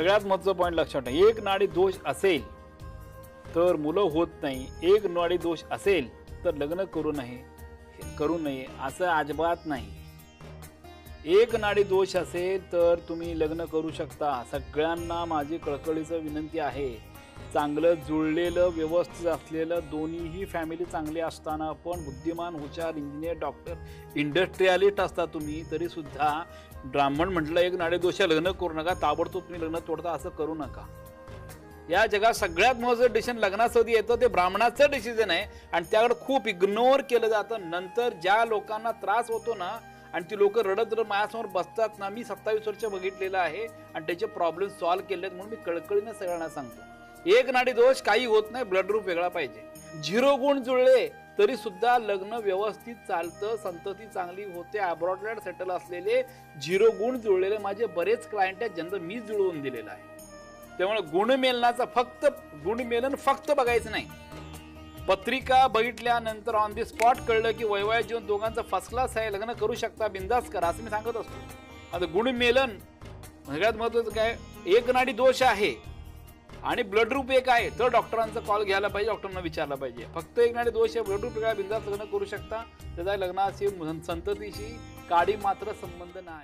सगळ्यात महत्त्वाचा पॉईंट लक्षात ठेवा. एक नाडी दोष असेल तर मुलं होत नाही. एक नाडी दोष असेल तर लग्न करू नये करू नये असं अजिबात नाही. एक नाडी दोष असेल तर तुम्ही लग्न करू शकता. सगळ्यांना माझी कळकळीचं विनंती आहे. चांगलं जुळलेलं व्यवस्थित असलेलं दोन्हीही फॅमिली चांगली असताना पण बुद्धिमान हुशार इंजिनियर डॉक्टर इंडस्ट्रियालिस्ट असता तुम्ही तरी सुद्धा ब्राह्मण म्हटलं एक नाडी लग्न करू नका ताबडतोब तुम्ही लग्न तोडता असं करू नका. या जगात सगळ्यात महत्वाचं डिसिजन लग्नासाठी येतं ते ब्राह्मणाचं डिसिजन आहे. आणि त्याकडे खूप इग्नोर केलं जातं. नंतर ज्या लोकांना त्रास होतो ना आणि ती लोक रडत रडत माझ्यासमोर बसतात ना मी सत्तावीस वर्ष बघितलेलं आहे. आणि त्याचे प्रॉब्लेम सॉल्व्ह केले आहेत म्हणून मी कळकळीनं सगळ्यांना सांगतो. एक नाडी दोष काही होत नाही ब्लड ग्रुप वेगळा पाहिजे. झिरो गुण जुळले तरी सुद्धा लग्न व्यवस्थित चालतं संतती चांगली होते अब्रॉडलँड सेटल असलेले झिरो गुण जुळलेले माझे बरेच क्लायंट आहेत ज्यांचं मी जुळवून दिलेलं आहे. त्यामुळे गुणमेलनाचा फक्त गुणमेलन फक्त बघायचं नाही. पत्रिका बघितल्यानंतर ऑन दी स्पॉट कळलं की वैवाहिक जीवन दोघांचं फर्स्ट क्लास आहे लग्न करू शकता बिंदास करा असं मी सांगत असतो. आता गुणमेलन सगळ्यात महत्वाचं काय एक नाडी दोष आहे. आणि ब्लड ग्रुप एक आहे तर डॉक्टरांचा कॉल घ्यायला पाहिजे डॉक्टरांना विचारला पाहिजे. फक्त एक नाणे दोष आहे ब्लड ग्रुप काय बिंदास लग्न करू शकता. त्याचा लग्नाशी संततीशी काडी मात्र संबंध नाही.